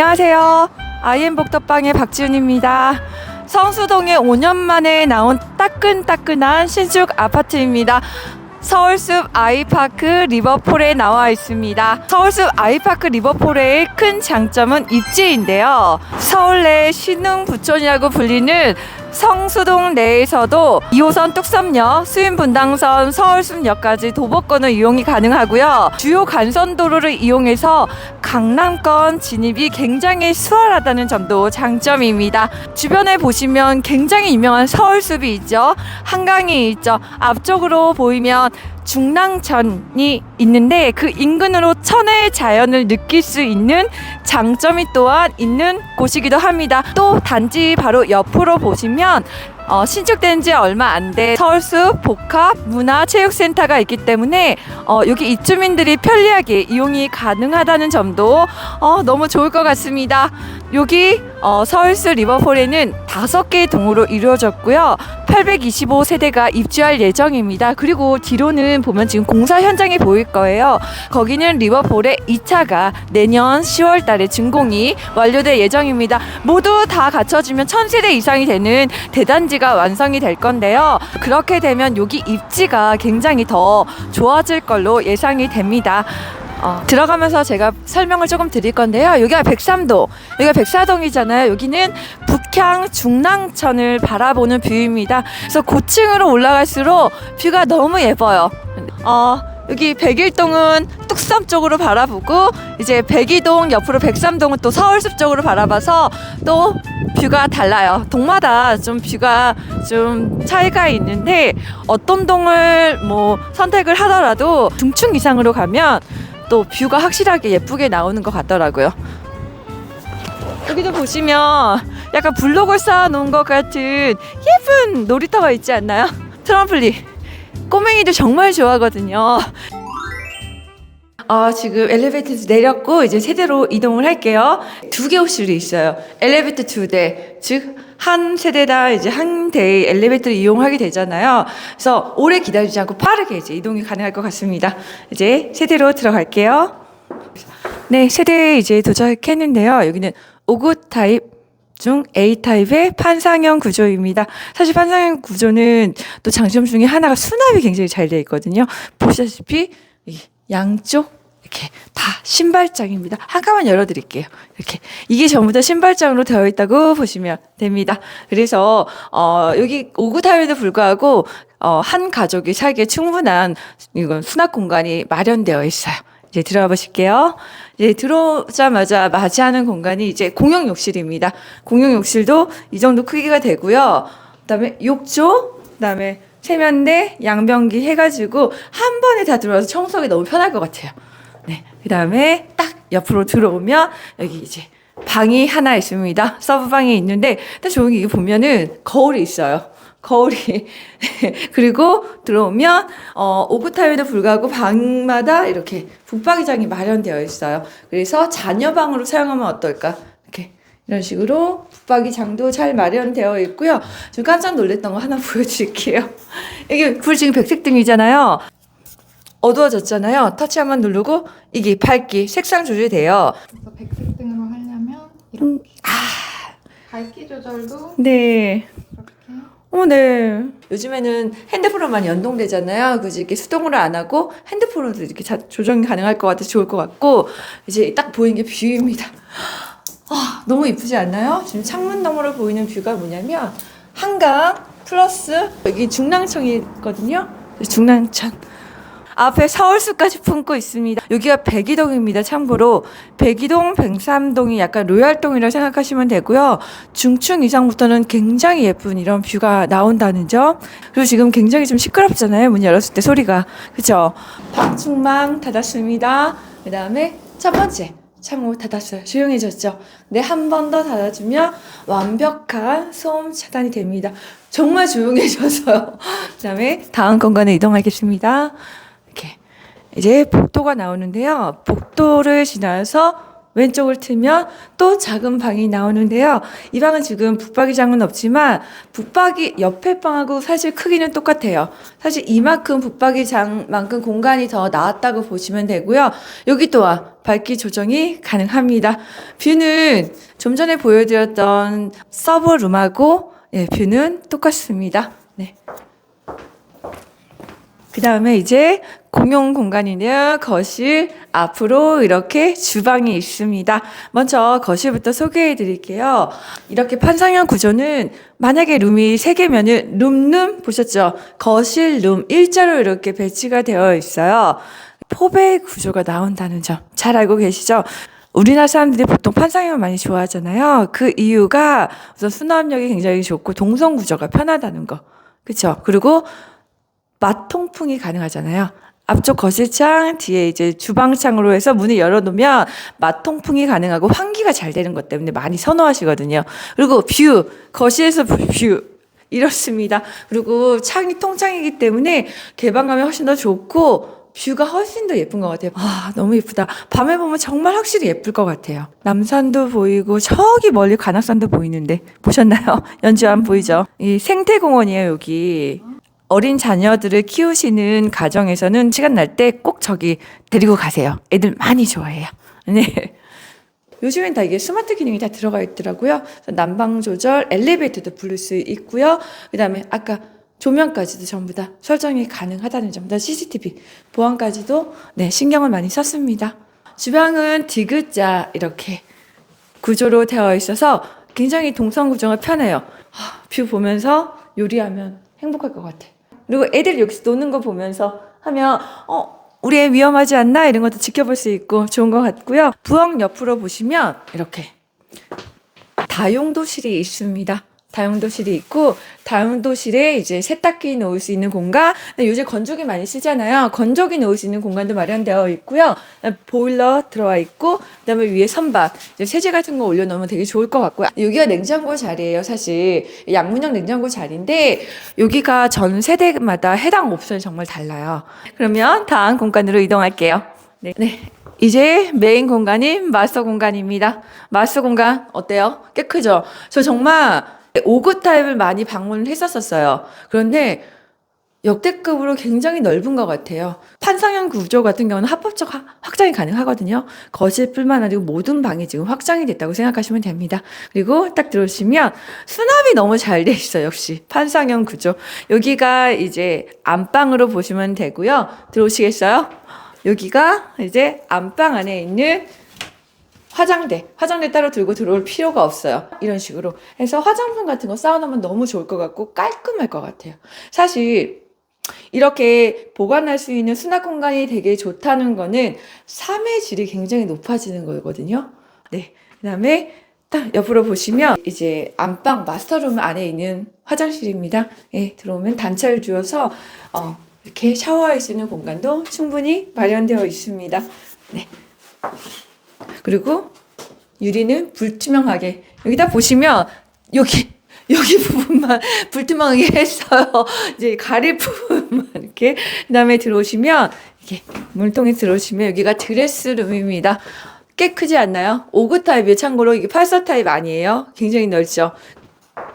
안녕하세요. 아이엠 복덕방의 박지훈입니다. 성수동에 5년 만에 나온 따끈따끈한 신축 아파트입니다. 서울숲 아이파크 리버폴에 나와 있습니다. 서울숲 아이파크 리버폴의 큰 장점은 입지인데요. 서울 내 신흥 부촌이라고 불리는 성수동 내에서도 2호선 뚝섬역, 수인분당선, 서울숲역까지 도보권을 이용이 가능하고요. 주요 간선도로를 이용해서 강남권 진입이 굉장히 수월하다는 점도 장점입니다. 주변에 보시면 굉장히 유명한 서울숲이 있죠. 한강이 있죠. 앞쪽으로 보이면 중랑천이 있는데 그 인근으로 천혜의 자연을 느낄 수 있는 장점이 또한 있는 곳이기도 합니다. 또 단지 바로 옆으로 보시면 어, 신축된 지 얼마 안 돼 서울숲 복합 문화체육센터가 있기 때문에 어, 여기 입주민들이 편리하게 이용이 가능하다는 점도 어, 너무 좋을 것 같습니다. 여기 어, 서울숲 리버폴에는 다섯 개의 동으로 이루어졌고요. 825 세대가 입주할 예정입니다. 그리고 뒤로는 보면 지금 공사 현장이 보일 거예요. 거기는 리버폴의 2차가 내년 10월 달에 준공이 완료될 예정입니다. 모두 다 갖춰지면 1000세대 이상이 되는 대단지가 완성이 될 건데요. 그렇게 되면 여기 입지가 굉장히 더 좋아질 걸로 예상이 됩니다. 어, 들어가면서 제가 설명을 조금 드릴 건데요. 여기가 백삼도, 여기가 백사동이잖아요. 여기는 북향 중랑천을 바라보는 뷰입니다. 그래서 고층으로 올라갈수록 뷰가 너무 예뻐요. 어, 여기 백일동은 뚝섬 쪽으로 바라보고 이제 백이동 옆으로 백삼동은 또 서울숲 쪽으로 바라봐서 또 뷰가 달라요. 동마다 좀 뷰가 좀 차이가 있는데 어떤 동을 뭐 선택을 하더라도 중층 이상으로 가면 또 뷰가 확실하게 예쁘게 나오는 것 같더라고요. 여기도 보시면 약간 블록을 쌓아놓은 것 같은 예쁜 놀이터가 있지 않나요? 트럼플리. 꼬맹이들 정말 좋아하거든요. 아, 지금 엘리베이터에서 내렸고 이제 세대로 이동을 할게요. 두개 호실이 있어요. 엘리베이터 두 대. 즉, 한 세대다 이제 한 대의 엘리베이터를 이용하게 되잖아요. 그래서 오래 기다리지 않고 빠르게 이제 이동이 가능할 것 같습니다. 이제 세대로 들어갈게요. 네, 세대에 이제 도착했는데요. 여기는 5구 타입 중 A 타입의 판상형 구조입니다. 사실 판상형 구조는 또 장점 중에 하나가 수납이 굉장히 잘 되어 있거든요. 보시다시피 이 양쪽 이렇게 다 신발장입니다. 한가만 열어드릴게요. 이렇게 이게 전부 다 신발장으로 되어 있다고 보시면 됩니다. 그래서 어, 여기 5구 타입에도 불구하고 어, 한 가족이 살기에 충분한 이건 수납 공간이 마련되어 있어요. 이제 들어가 보실게요. 이제 들어오자마자 맞이하는 공간이 이제 공용 욕실입니다. 공용 욕실도 이 정도 크기가 되고요. 그다음에 욕조, 그다음에 세면대, 양변기 해가지고 한 번에 다 들어와서 청소하기 너무 편할 것 같아요. 네, 그 다음에 딱 옆으로 들어오면 여기 이제 방이 하나 있습니다. 서브 방이 있는데 딱 좋은 게 이게 보면은 거울이 있어요. 거울이 그리고 들어오면 어 오브타임에도 불구하고 방마다 이렇게 붙박이장이 마련되어 있어요. 그래서 자녀 방으로 사용하면 어떨까? 이렇게 이런 식으로 붙박이장도 잘 마련되어 있고요. 좀 깜짝 놀랐던 거 하나 보여드릴게요. 이게 불 지금 백색등이잖아요. 어두워졌잖아요. 터치 한번 누르고 이게 밝기, 색상 조절이 돼요. 그래서 백색 등으로 하려면 이렇게 밝기 조절도 네. 이렇게 어, 네. 요즘에는 핸드폰으로 많이 연동되잖아요. 그지 이렇게 수동으로 안 하고 핸드폰으로도 이렇게 자, 조정이 가능할 것 같아서 좋을 것 같고 이제 딱 보이는 게 뷰입니다. 아, 너무 이쁘지 않나요? 지금 창문 너머로 보이는 뷰가 뭐냐면 한강 플러스 여기 중랑천이거든요. 중랑천. 앞에 서울숲까지 품고 있습니다. 여기가 백이동입니다. 참고로 백이동, 백삼동이 약간 로얄동이라고 생각하시면 되고요. 중층 이상부터는 굉장히 예쁜 이런 뷰가 나온다는 점. 그리고 지금 굉장히 좀 시끄럽잖아요. 문 열었을 때 소리가. 그죠? 방충망 닫았습니다. 그 다음에 첫 번째. 창문 닫았어요. 조용해졌죠? 네, 한 번 더 닫아주면 완벽한 소음 차단이 됩니다. 정말 조용해져서요. 그 다음에 다음 공간에 이동하겠습니다. 이제 복도가 나오는데요. 복도를 지나서 왼쪽을 틀면 또 작은 방이 나오는데요. 이 방은 지금 붙박이장은 없지만 붙박이 옆에 방하고 사실 크기는 똑같아요. 사실 이만큼 붙박이장만큼 공간이 더 나았다고 보시면 되고요. 여기 또한 밝기 조정이 가능합니다. 뷰는 좀 전에 보여드렸던 서브룸하고 예, 뷰는 똑같습니다. 네. 그 다음에 이제 공용 공간이네요. 거실 앞으로 이렇게 주방이 있습니다. 먼저 거실부터 소개해 드릴게요. 이렇게 판상형 구조는 만약에 룸이 3개면은 룸룸 보셨죠? 거실 룸 일자로 이렇게 배치가 되어 있어요. 포배 구조가 나온다는 점 잘 알고 계시죠? 우리나라 사람들이 보통 판상형을 많이 좋아하잖아요. 그 이유가 우선 수납력이 굉장히 좋고 동선 구조가 편하다는 거. 그렇죠? 그리고 맛통풍이 가능하잖아요. 앞쪽 거실창, 뒤에 이제 주방창으로 해서 문을 열어놓으면 맛통풍이 가능하고 환기가 잘 되는 것 때문에 많이 선호하시거든요. 그리고 뷰, 거실에서 뷰, 이렇습니다. 그리고 창이 통창이기 때문에 개방감이 훨씬 더 좋고 뷰가 훨씬 더 예쁜 것 같아요. 아, 너무 예쁘다. 밤에 보면 정말 확실히 예쁠 것 같아요. 남산도 보이고 저기 멀리 관악산도 보이는데 보셨나요? 연주 안 보이죠? 이 생태공원이에요, 여기. 어린 자녀들을 키우시는 가정에서는 시간 날 때 꼭 저기 데리고 가세요. 애들 많이 좋아해요. 네. 요즘엔 다 이게 스마트 기능이 다 들어가 있더라고요. 난방 조절, 엘리베이터도 부를 수 있고요. 그 다음에 아까 조명까지도 전부 다 설정이 가능하다는 점, 다 CCTV 보안까지도 네 신경을 많이 썼습니다. 주방은 디귿자 이렇게 구조로 되어 있어서 굉장히 동선 구조가 편해요. 하, 뷰 보면서 요리하면 행복할 것 같아. 그리고 애들 여기서 노는 거 보면서 하면 어 우리 애 위험하지 않나 이런 것도 지켜볼 수 있고 좋은 것 같고요. 부엌 옆으로 보시면 이렇게 다용도실이 있습니다. 다용도실이 있고 다용도실에 이제 세탁기 놓을 수 있는 공간 근데 요즘 건조기 많이 쓰잖아요 건조기 놓을 수 있는 공간도 마련되어 있고요 보일러 들어와 있고 그다음에 위에 선반 세제 같은 거 올려놓으면 되게 좋을 것 같고요 여기가 냉장고 자리예요 사실 양문형 냉장고 자리인데 여기가 전 세대마다 해당 옵션이 정말 달라요 그러면 다음 공간으로 이동할게요 네. 네. 이제 메인 공간인 마스터 공간입니다. 마스터 공간 어때요? 꽤 크죠? 저 정말 5구 타입을 많이 방문을 했었었어요. 그런데 역대급으로 굉장히 넓은 것 같아요. 판상형 구조 같은 경우는 합법적 하- 확장이 가능하거든요. 거실뿐만 아니고 모든 방이 지금 확장이 됐다고 생각하시면 됩니다. 그리고 딱 들어오시면 수납이 너무 잘 돼 있어요. 역시 판상형 구조. 여기가 이제 안방으로 보시면 되고요. 들어오시겠어요? 여기가 이제 안방 안에 있는 화장대, 화장대 따로 들고 들어올 필요가 없어요. 이런 식으로 해서 화장품 같은 거 쌓아놓으면 너무 좋을 것 같고 깔끔할 것 같아요. 사실 이렇게 보관할 수 있는 수납 공간이 되게 좋다는 거는 삶의 질이 굉장히 높아지는 거거든요. 네. 그 다음에 딱 옆으로 보시면 이제 안방 마스터룸 안에 있는 화장실입니다. 예, 들어오면 단차를 주어서 어, 이렇게 샤워할 수 있는 공간도 충분히 마련되어 있습니다. 네. 그리고 유리는 불투명하게 여기다 보시면 여기 여기 부분만 불투명하게 했어요. 이제 가릴 부분만 이렇게 그다음에 들어오시면 이게 물통에 들어오시면 여기가 드레스룸입니다. 꽤 크지 않나요? 5구 타입이에요. 참고로 이게 8서 타입 아니에요. 굉장히 넓죠.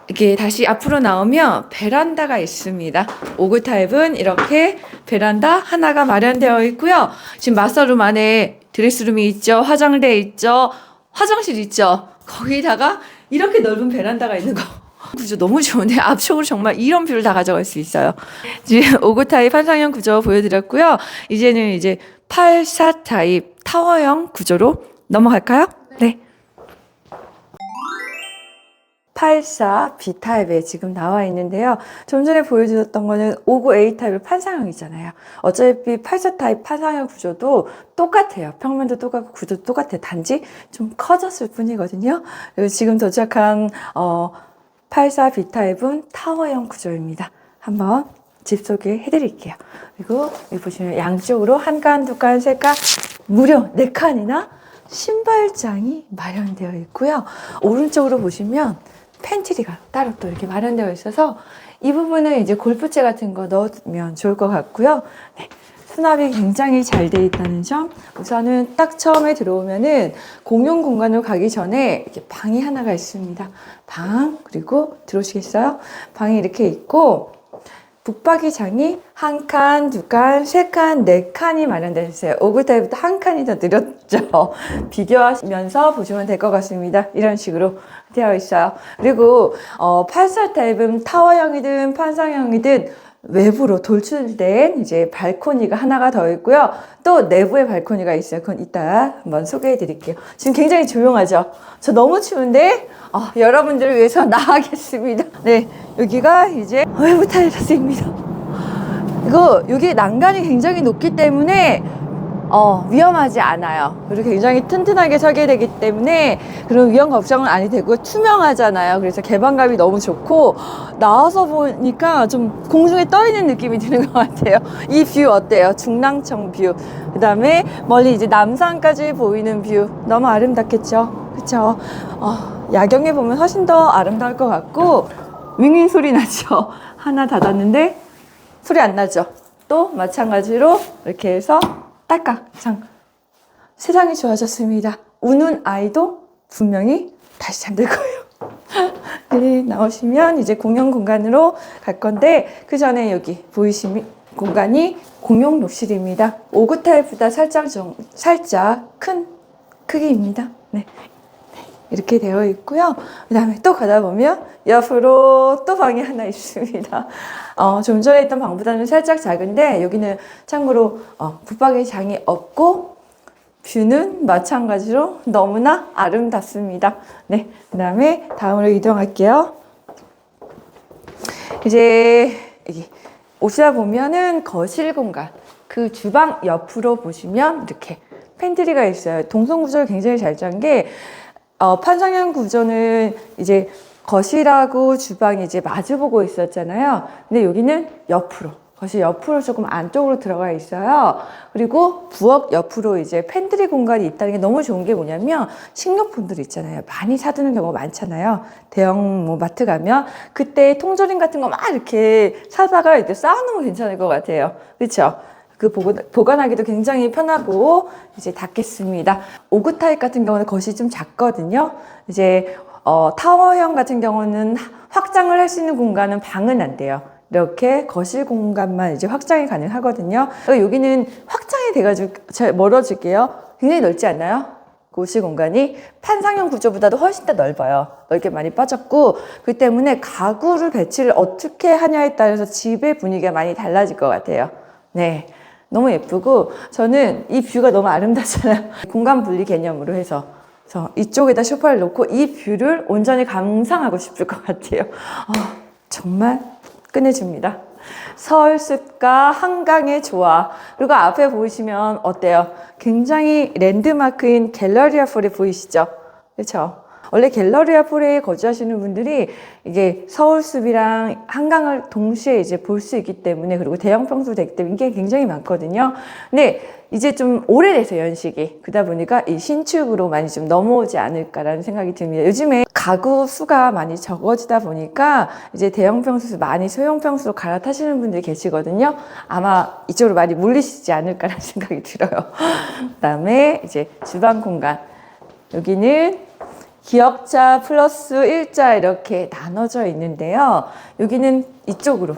이게 다시 앞으로 나오면 베란다가 있습니다. 5구 타입은 이렇게 베란다 하나가 마련되어 있고요. 지금 마스터룸 안에 드레스룸이 있죠. 화장대 있죠. 화장실 있죠. 거기다가 이렇게 넓은 베란다가 있는 거. 구조 너무 좋은데 앞쪽으로 정말 이런 뷰를 다 가져갈 수 있어요. 지금 5구 타입 환상형 구조 보여드렸고요. 이제는 이제 8, 4 타입 타워형 구조로 넘어갈까요? 84 B 타입에 지금 나와 있는데요. 좀 전에 보여드렸던 거는 59 A 타입의 판상형이잖아요. 어차피 84 타입 판상형 구조도 똑같아요. 평면도 똑같고 구조도 똑같아요. 단지 좀 커졌을 뿐이거든요. 그리고 지금 도착한 어, 84 B 타입은 타워형 구조입니다. 한번 집 소개해 드릴게요. 그리고 여기 보시면 양쪽으로 한 칸, 두 칸, 세 칸, 무려 네 칸이나 신발장이 마련되어 있고요. 오른쪽으로 보시면 팬트리가 따로 또 이렇게 마련되어 있어서 이 부분은 이제 골프채 같은 거 넣으면 좋을 것 같고요. 네. 수납이 굉장히 잘 돼 있다는 점. 우선은 딱 처음에 들어오면은 공용 공간으로 가기 전에 이렇게 방이 하나가 있습니다. 방, 그리고 들어오시겠어요? 방이 이렇게 있고, 붙박이장이 한 칸, 두 칸, 세 칸, 네 칸이 마련되어 있어요. 오그타입부터 한 칸이 더 늘었죠. 비교하면서 보시면 될 것 같습니다. 이런 식으로 되어 있어요. 그리고 어, 84 타입은 타워형이든 판상형이든 외부로 돌출된 이제 발코니가 하나가 더 있고요. 또 내부에 발코니가 있어요. 그건 이따 한번 소개해 드릴게요. 지금 굉장히 조용하죠? 저 너무 추운데 어, 여러분들을 위해서 나가겠습니다. 네, 여기가 이제 외부 타일러스입니다. 이거 여기 난간이 굉장히 높기 때문에 어, 위험하지 않아요. 그리고 굉장히 튼튼하게 설계되기 때문에 그런 위험 걱정은 아니 되고 투명하잖아요. 그래서 개방감이 너무 좋고 나와서 보니까 좀 공중에 떠 있는 느낌이 드는 것 같아요. 이 뷰 어때요? 중랑청 뷰. 그 다음에 멀리 이제 남산까지 보이는 뷰. 너무 아름답겠죠? 그쵸? 어, 야경에 보면 훨씬 더 아름다울 것 같고 윙윙 소리 나죠? 하나 닫았는데 소리 안 나죠? 또 마찬가지로 이렇게 해서 딸깍 장 세상이 좋아졌습니다. 우는 아이도 분명히 다시 잠들 거예요. 네, 나오시면 이제 공용 공간으로 갈 건데 그 전에 여기 보이시는 공간이 공용 욕실입니다. 5구 타입보다 살짝 좀 살짝 큰 크기입니다. 네. 이렇게 되어 있고요. 그 다음에 또 가다 보면 옆으로 또 방이 하나 있습니다. 어, 좀 전에 있던 방보다는 살짝 작은데 여기는 참고로 어, 붙박이 장이 없고 뷰는 마찬가지로 너무나 아름답습니다. 네, 그 다음에 다음으로 이동할게요. 이제 오시다 보면은 거실 공간 그 주방 옆으로 보시면 이렇게 팬트리가 있어요. 동선 구조를 굉장히 잘 짠 게 어, 판상형 구조는 이제 거실하고 주방이 이제 마주보고 있었잖아요. 근데 여기는 옆으로 거실 옆으로 조금 안쪽으로 들어가 있어요. 그리고 부엌 옆으로 이제 팬트리 공간이 있다는 게 너무 좋은 게 뭐냐면 식료품들 있잖아요. 많이 사두는 경우가 많잖아요. 대형 뭐 마트 가면 그때 통조림 같은 거 막 이렇게 사다가 이제 쌓아놓으면 괜찮을 것 같아요. 그렇죠? 그 보관, 보관 하기도 굉장히 편하고 이제 닫겠습니다. 오구 타입 같은 경우는 거실이 좀 작거든요. 이제 어, 타워형 같은 경우는 확장을 할 수 있는 공간은 방은 안 돼요. 이렇게 거실 공간만 이제 확장이 가능하거든요. 여기는 확장이 돼가지고 잘 멀어질게요. 굉장히 넓지 않나요? 거실 공간이 판상형 구조보다도 훨씬 더 넓어요. 넓게 많이 빠졌고 그 때문에 가구를 배치를 어떻게 하냐에 따라서 집의 분위기가 많이 달라질 것 같아요. 네. 너무 예쁘고 저는 이 뷰가 너무 아름답잖아요. 공간 분리 개념으로 해서 그래서 이쪽에다 소파를 놓고 이 뷰를 온전히 감상하고 싶을 것 같아요. 아, 정말 끝내줍니다. 서울숲과 한강의 조화 그리고 앞에 보이시면 어때요? 굉장히 랜드마크인 갤러리아 폴이 보이시죠? 그렇죠? 원래 갤러리아 폴에 거주하시는 분들이 이게 서울숲이랑 한강을 동시에 이제 볼 수 있기 때문에 그리고 대형 평수 되기 때문에 이게 굉장히 많거든요. 근데 이제 좀 오래돼서 연식이 그러다 보니까 이 신축으로 많이 좀 넘어오지 않을까라는 생각이 듭니다. 요즘에 가구 수가 많이 적어지다 보니까 이제 대형 평수에서 많이 소형 평수로 갈아타시는 분들이 계시거든요. 아마 이쪽으로 많이 몰리시지 않을까라는 생각이 들어요. 그다음에 이제 주방 공간 여기는 기역자 플러스 일자 이렇게 나눠져 있는데요. 여기는 이쪽으로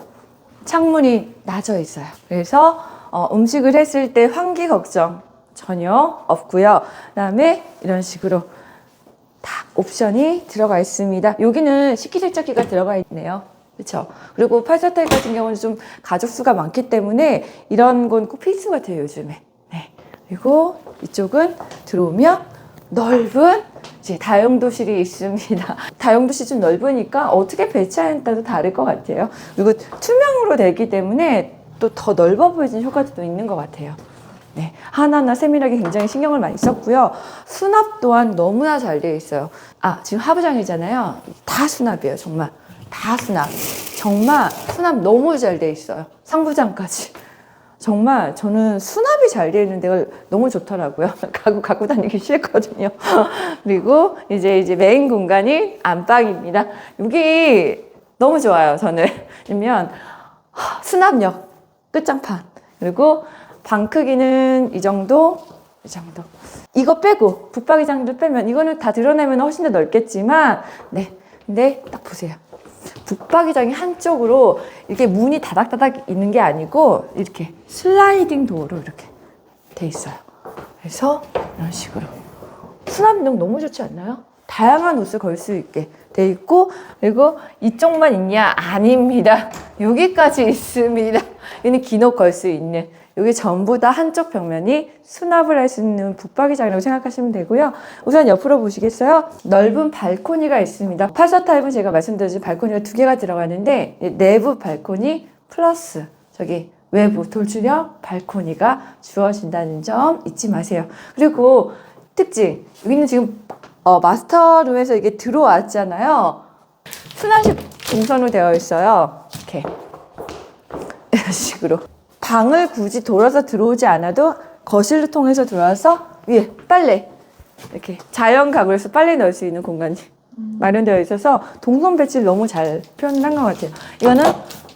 창문이 나져 있어요. 그래서 어, 음식을 했을 때 환기 걱정 전혀 없고요. 그다음에 이런 식으로 다 옵션이 들어가 있습니다. 여기는 식기세척기가 들어가 있네요. 그렇죠. 그리고 팔사타입 같은 경우는 좀 가족 수가 많기 때문에 이런 건 꼭 필수 같아요 요즘에. 네. 그리고 이쪽은 들어오면 넓은 이제 다용도실이 있습니다. 다용도실 좀 넓으니까 어떻게 따라 다를 것 같아요. 그리고 투명으로 되기 때문에 또 더 넓어 보이는 효과도 있는 것 같아요. 네, 하나하나 세밀하게 굉장히 신경을 많이 썼고요. 수납 또한 너무나 잘 되어 있어요. 아, 지금 하부장이잖아요. 다 수납이에요, 정말. 다 수납. 정말 수납 너무 잘 되어 있어요. 상부장까지. 정말 저는 수납이 잘 되어 있는 데가 너무 좋더라고요. 가구 갖고 다니기 싫거든요. 그리고 이제 이제 메인 공간이 안방입니다. 여기 너무 좋아요. 저는. 왜냐면 수납력 끝장판. 그리고 방 크기는 이 정도, 이 정도. 이거 빼고 붙박이장도 빼면 이거는 다 드러내면 훨씬 더 넓겠지만 네, 근데 딱 보세요. 붙박이장이 한쪽으로 이렇게 문이 다닥다닥 있는 게 아니고 이렇게 슬라이딩 도어로 이렇게 돼 있어요. 그래서 이런 식으로 수납력 너무 좋지 않나요? 다양한 옷을 걸 수 있게 돼 있고 그리고 이쪽만 있냐? 아닙니다. 여기까지 있습니다. 긴옷걸수 있는 여기 전부 다 한쪽 벽면이 수납을 할 수 있는 붙박이장이라고 생각하시면 되고요. 우선 옆으로 보시겠어요? 넓은 발코니가 있습니다. 팔사 타입은 제가 말씀드렸듯이 발코니가 두 개가 들어가는데 내부 발코니 플러스 저기 외부 돌출형 발코니가 주어진다는 점 잊지 마세요. 그리고 특징 여기는 지금 어, 마스터룸에서 이게 들어왔잖아요. 수납식 동선으로 되어 있어요. 이렇게 이런 식으로 방을 굳이 돌아서 들어오지 않아도 거실을 통해서 들어와서 위에 빨래 이렇게 자연 가구에서 빨래 넣을 수 있는 공간이 마련되어 있어서 동선 배치를 너무 잘 표현한 것 같아요. 이거는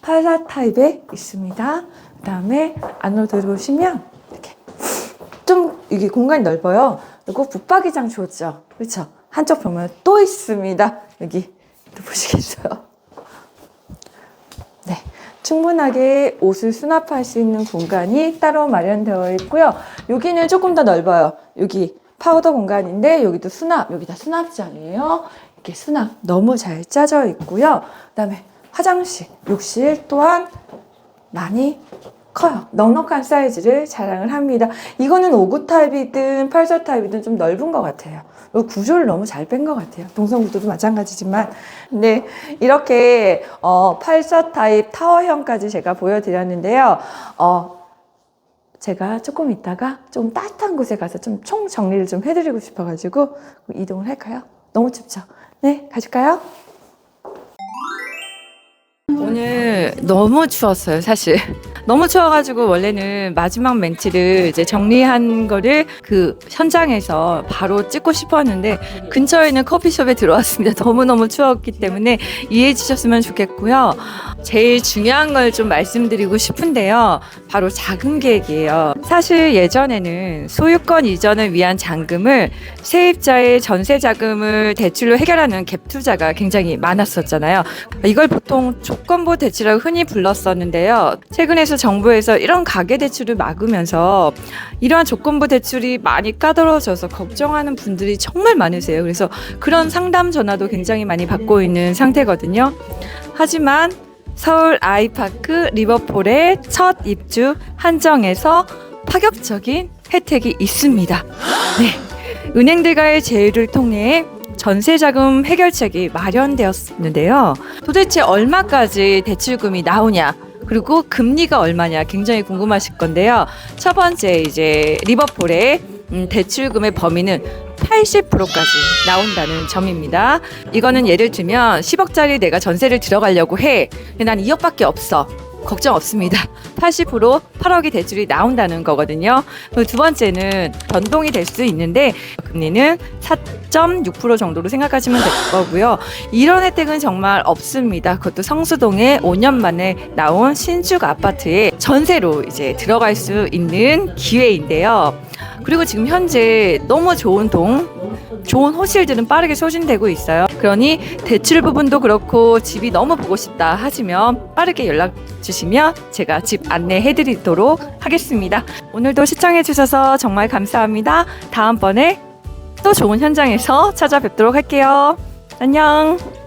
84 타입에 있습니다. 그 다음에 안으로 들어오시면 이렇게 좀 이게 공간이 넓어요. 그리고 붙박이장 좋죠. 그렇죠? 한쪽 벽면 또 있습니다. 여기 또 보시겠어요? 네. 충분하게 옷을 수납할 수 있는 공간이 따로 마련되어 있고요. 여기는 조금 더 넓어요. 여기 파우더 공간인데 여기도 수납, 여기 다 수납장이에요. 이렇게 수납 너무 잘 짜져 있고요. 그다음에 화장실, 욕실 또한 많이 커요. 넉넉한 사이즈를 자랑을 합니다. 이거는 5구 타입이든 8사 타입이든 좀 넓은 것 같아요. 구조를 너무 잘 뺀 것 같아요. 동선 구도도 마찬가지지만. 네, 이렇게 어, 8사 타입 타워형까지 제가 보여드렸는데요. 어, 제가 조금 있다가 좀 따뜻한 곳에 가서 좀 총 정리를 좀 해드리고 싶어가지고 이동을 할까요? 너무 춥죠? 네, 가실까요? 오늘 너무 추웠어요, 사실. 너무 추워가지고 원래는 마지막 멘트를 이제 정리한 거를 그 현장에서 바로 찍고 싶었는데 근처에 있는 커피숍에 들어왔습니다. 너무너무 추웠기 때문에 이해해 주셨으면 좋겠고요. 제일 중요한 걸 좀 말씀드리고 싶은데요. 바로 자금 계획이에요. 사실 예전에는 소유권 이전을 위한 잔금을 세입자의 전세 자금을 대출로 해결하는 갭 투자가 굉장히 많았었잖아요. 이걸 보통 조건부 대출이라고 흔히 불렀었는데요. 최근에서 정부에서 이런 가계 대출을 막으면서 이러한 조건부 대출이 많이 까다로워져서 걱정하는 분들이 정말 많으세요. 그래서 그런 상담 전화도 굉장히 많이 받고 있는 상태거든요. 하지만 서울 아이파크 리버폴의 첫 입주 한정에서 파격적인 혜택이 있습니다. 네. 은행들과의 제휴를 통해 전세 자금 해결책이 마련되었는데요. 도대체 얼마까지 대출금이 나오냐? 그리고 금리가 얼마냐 굉장히 궁금하실 건데요. 첫 번째 이제 리버폴의 음, 대출금의 범위는 80%까지 나온다는 점입니다. 이거는 예를 들면 10억짜리 내가 전세를 들어가려고 해. 난 2억밖에 없어. 걱정 없습니다. 80% 8억이 대출이 나온다는 거거든요. 두 번째는 변동이 될 수 있는데 금리는 4.6% 정도로 생각하시면 될 거고요. 이런 혜택은 정말 없습니다. 그것도 성수동에 5년 만에 나온 신축 아파트에 전세로 이제 들어갈 수 있는 기회인데요. 그리고 지금 현재 너무 좋은 동, 좋은 호실들은 빠르게 소진되고 있어요. 그러니 대출 부분도 그렇고 집이 너무 보고 싶다 하시면 빠르게 연락 주시면 제가 집 안내해 드리도록 하겠습니다. 오늘도 시청해 주셔서 정말 감사합니다. 다음번에 또 좋은 현장에서 찾아뵙도록 할게요. 안녕.